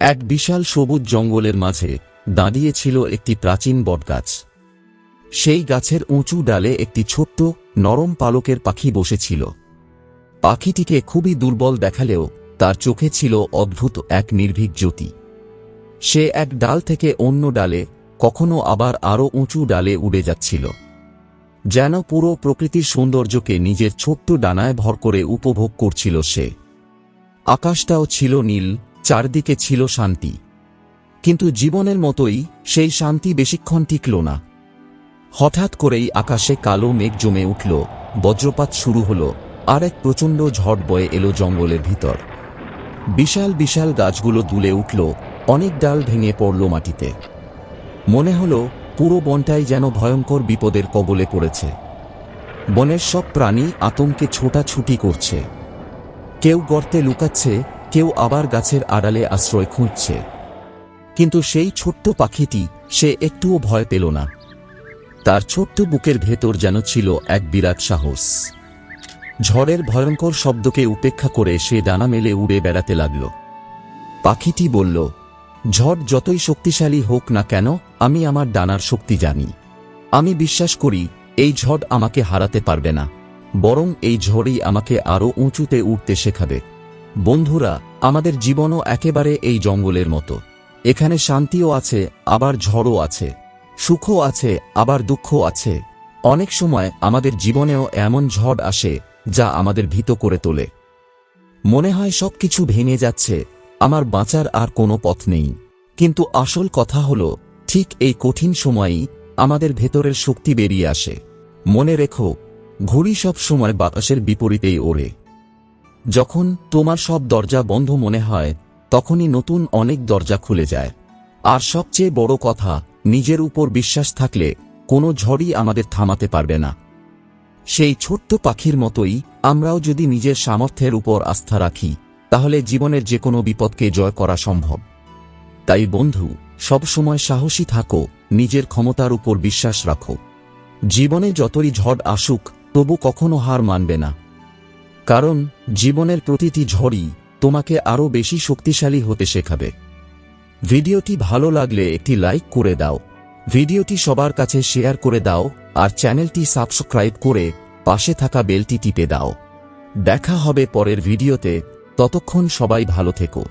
এক বিশাল সবুজ জঙ্গলের মাঝে দাঁড়িয়েছিল একটি প্রাচীন বটগাছ। সেই গাছের উঁচু ডালে একটি ছোট্ট, নরম পালকের পাখি বসেছিল। পাখিটিকে খুবই দুর্বল দেখালেও তার চোখে ছিল অদ্ভুত এক নির্ভীক জ্যোতি। সে এক ডাল থেকে অন্য ডালে, কখনো আবার আরও উঁচু ডালে উড়ে যাচ্ছিল। যেন পুরো প্রকৃতির সৌন্দর্যকে নিজের ছোট্ট ডানায় ভর করে উপভোগ করছিল সে। আকাশটাও ছিল নীল চারদিকে ছিল শান্তি। কিন্তু জীবনের মতোই সেই শান্তি বেশিক্ষণ টিকল না। হঠাৎ করেই আকাশে কালো মেঘ জমে উঠল, বজ্রপাত শুরু হলো, আর এক প্রচণ্ড ঝড় বয়ে এলো জঙ্গলের ভিতর। বিশাল বিশাল গাছগুলো দুলে উঠল, অনেক ডাল ভেঙে পড়ল মাটিতে। মনে হলো পুরো বনটাই যেন ভয়ঙ্কর বিপদের কবলে পড়েছে। বনের সব প্রাণী আতঙ্কে ছোটাছুটি করছে। কেউ গর্তে লুকাচ্ছে কেউ আবার গাছের আড়ালে আশ্রয় খুঁজছে। কিন্তু সেই ছোট্ট পাখিটি সে একটুও ভয় পেল না। তার ছোট্ট বুকের ভেতর যেন ছিল এক বিরাট সাহস। ঝড়ের ভয়ঙ্কর শব্দকে উপেক্ষা করে সে ডানা মেলে উড়ে বেড়াতে লাগল। পাখিটি বলল, ঝড় যতই শক্তিশালী হোক না কেন, আমি আমার ডানার শক্তি জানি। আমি বিশ্বাস করি, এই ঝড় আমাকে হারাতে পারবে না। বরং এই ঝড়ই আমাকে আরও উঁচুতে উঠতে শেখাবে। বন্ধুরা, আমাদের জীবনও একেবারে এই জঙ্গলের মতো। এখানে শান্তিও আছে, আবার ঝড়ও আছে। সুখও আছে, আবার দুঃখ আছে। অনেক সময় আমাদের জীবনেও এমন ঝড় আসে, যা আমাদের ভীত করে তোলে। মনে হয় সবকিছু ভেঙে যাচ্ছে, আমার বাঁচার আর কোনো পথ নেই। কিন্তু আসল কথা হল, ঠিক এই কঠিন সময়ই আমাদের ভেতরের শক্তি বেরিয়ে আসে। মনে রেখো, ঘড়ি সব সময় বাতাসের বিপরীতেই ওড়ে। যখন তোমার সব দরজা বন্ধ মনে হয়, তখনই নতুন অনেক দরজা খুলে যায়। আর সবচেয়ে বড় কথা, নিজের উপর বিশ্বাস থাকলে কোনো ঝড়ই আমাদের থামাতে পারবে না। সেই ছোট্ট পাখির মতোই আমরাও যদি নিজের সামর্থ্যের উপর আস্থা রাখি, তাহলে জীবনের যে কোনো বিপদকে জয় করা সম্ভব। তাই বন্ধু সবসময় সাহসী থাকো, নিজের ক্ষমতার উপর বিশ্বাস রাখো। জীবনে যতই ঝড় আসুক, তবু কখনো হার মানবে না। কারণ, জীবনের প্রতিটি ঝড়ই তোমাকে আরও বেশি শক্তিশালী হতে শেখাবে। ভিডিওটি ভালো লাগলে একটি লাইক করে দাও। ভিডিওটি সবার কাছে শেয়ার করে দাও আর চ্যানেলটি সাবস্ক্রাইব করে পাশে থাকা বেলটি টিপে দাও। দেখা হবে পরের ভিডিওতে। ততক্ষণ সবাই ভালো থেকো।